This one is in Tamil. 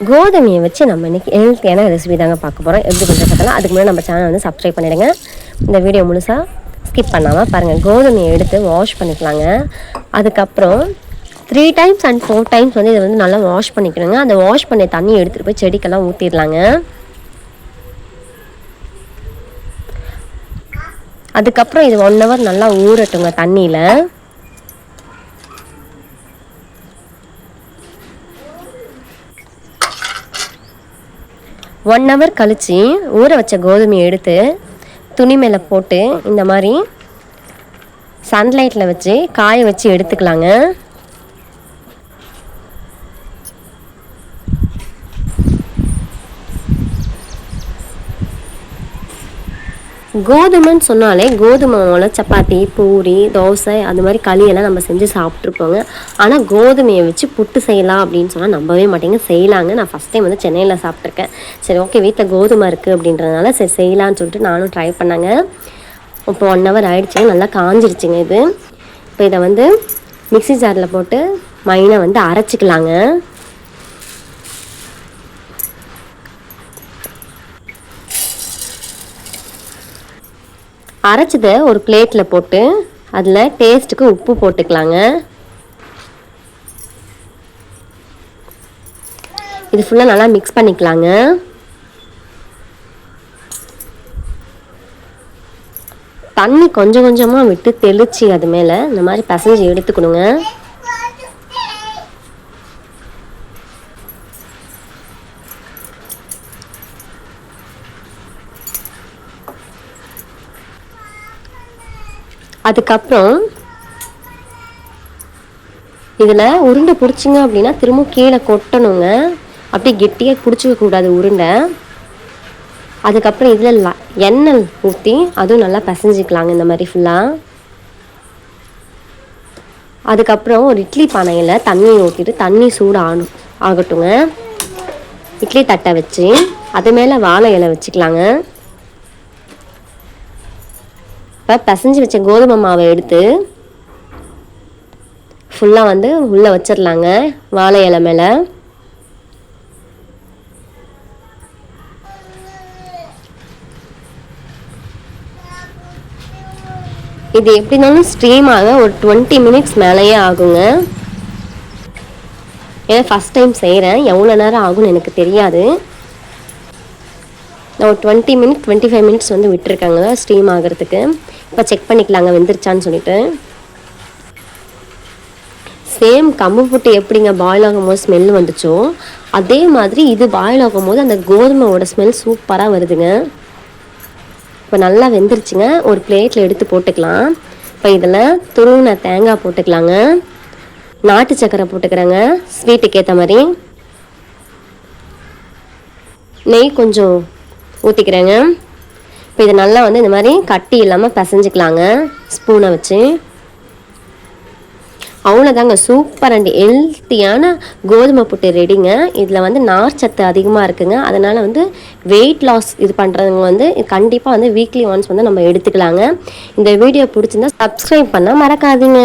கோதுமையை வச்சு நம்ம இன்றைக்கி ஹெல்த்தியான ரெசிபி தாங்க பார்க்க போகிறோம் எப்படி பண்ணுறதுக்கெல்லாம் அதுக்கு முன்னாடி நம்ம சேனல் வந்து சப்ஸ்கிரைப் பண்ணிவிடுங்க இந்த வீடியோ முழுசாக ஸ்கிப் பண்ணாமல் பாருங்கள் கோதுமையை எடுத்து வாஷ் பண்ணிக்கலாங்க. அதுக்கப்புறம் three times and four times வந்து இதை வந்து நல்லா வாஷ் பண்ணிக்கணுங்க. அந்த வாஷ் பண்ணி தண்ணியை எடுத்துகிட்டு போய் செடிக்கெல்லாம் ஊற்றிடலாங்க அதுக்கப்புறம் இது ஒன் ஹவர் நல்லா ஊறட்டுங்க தண்ணியில். ஒன் ஹவர் கழித்து ஊற வச்ச கோதுமையை எடுத்து துணி மேலே போட்டு இந்த மாதிரி சன்லைட்டில் வச்சு காய வச்சு எடுத்துக்கலாங்க. கோதுமைன்னு சொன்னாலே கோதுமை சப்பாத்தி பூரி தோசை அது மாதிரி களியெல்லாம் நம்ம செஞ்சு சாப்பிட்ருப்போங்க ஆனால் கோதுமையை வச்சு புட்டு செய்யலாம் அப்படின்னு சொன்னால் நம்பவே மாட்டேங்க. செய்யலாங்க. நான் ஃபஸ்ட் டைம் வந்து சென்னையில் சாப்பிட்ருக்கேன் சரி ஓகே வீட்டில் கோதுமை இருக்குது அப்படின்றதுனால சரி செய்யலான்னு சொல்லிட்டு நானும் ட்ரை பண்ணேங்க. இப்போ ஒன் ஹவர் ஆகிடுச்சிங்க நல்லா காஞ்சிருச்சுங்க இது. இப்போ இதை வந்து மிக்சி ஜாரில் போட்டு மைனை வந்து அரைச்சிக்கலாங்க. அரைச்சதை ஒரு பிளேட்டில் போட்டு அதில் டேஸ்ட்டுக்கு உப்பு போட்டுக்கலாங்க. இது ஃபுல்லாக நல்லா மிக்ஸ் பண்ணிக்கலாங்க. தண்ணி கொஞ்சம் கொஞ்சமாக விட்டு தெளித்து அது மேலே இந்த மாதிரி பசைஞ்சு எடுத்துக்கணுங்க. அதுக்கப்புறம் இதில் உருண்டை பிடிச்சிங்க அப்படின்னா திரும்ப கீழே கொட்டணுங்க. அப்படியே கெட்டியாக பிடிச்சிக்க கூடாது உருண்டை. அதுக்கப்புறம் இதில் எண்ணெய் ஊற்றி அதுவும் நல்லா பிசைஞ்சிக்கலாங்க இந்த மாதிரி ஃபுல்லாக அதுக்கப்புறம் ஒரு இட்லி பானையில் தண்ணியை ஊற்றிட்டு தண்ணி சூடு ஆணும் ஆகட்டுங்க. இட்லி தட்டை வச்சு அது மேலே வாழை இலை வச்சுக்கலாங்க. இப்போ பிசைஞ்சு வச்ச கோதுமை மாவை எடுத்து ஃபுல்லாக வந்து உள்ளே வச்சிடலாங்க வாழை இலை மேலே. இது எப்படினாலும் ஸ்ட்ரீம் ஆக ஒரு டுவெண்ட்டி மினிட்ஸ் மேலேயே ஆகுங்க. ஏன்னா ஃபஸ்ட் டைம் செய்கிறேன் எவ்வளோ நேரம் ஆகும்னு எனக்கு தெரியாது. நான் ஒரு twenty minute twenty five minutes வந்து விட்டுருக்காங்க ஸ்டீம் ஆகிறதுக்கு. இப்போ செக் பண்ணிக்கலாங்க வெந்துருச்சான்னு சொல்லிட்டு. சேம் கம்பு புட்டு எப்படிங்க பாயில் ஆகும்போது ஸ்மெல் வந்துச்சோ அதே மாதிரி இது பாயில் ஆகும்போது அந்த கோதுமையோட ஸ்மெல் சூப்பராக வருதுங்க. இப்போ நல்லா வெந்துருச்சுங்க ஒரு பிளேட்டில் எடுத்து போட்டுக்கலாம். இப்போ இதில் துருவின தேங்காய் போட்டுக்கலாங்க. நாட்டு சக்கரை போட்டுக்கிறேங்க ஸ்வீட்டுக்கு ஏற்ற மாதிரி. நெய் கொஞ்சம் ஊற்றிக்கிறேங்க இப்போ இதை நல்லா வந்து இந்த மாதிரி கட்டி இல்லாமல் பிசைஞ்சிக்கலாங்க. ஸ்பூனை வச்சு. அவ்வளோதாங்க சூப்பர் அண்ட். ஹெல்த்தியான கோதுமை புட்டு ரெடிங்க இதில் வந்து நார் சத்து அதிகமாக இருக்குங்க. அதனால் வந்து வெயிட் லாஸ் இது பண்ணுறவங்க வந்து கண்டிப்பாக வந்து வீக்லி ஒன்ஸ் வந்து நம்ம எடுத்துக்கலாங்க. இந்த வீடியோ பிடிச்சிருந்தா சப்ஸ்கிரைப் பண்ணால் மறக்காதீங்க.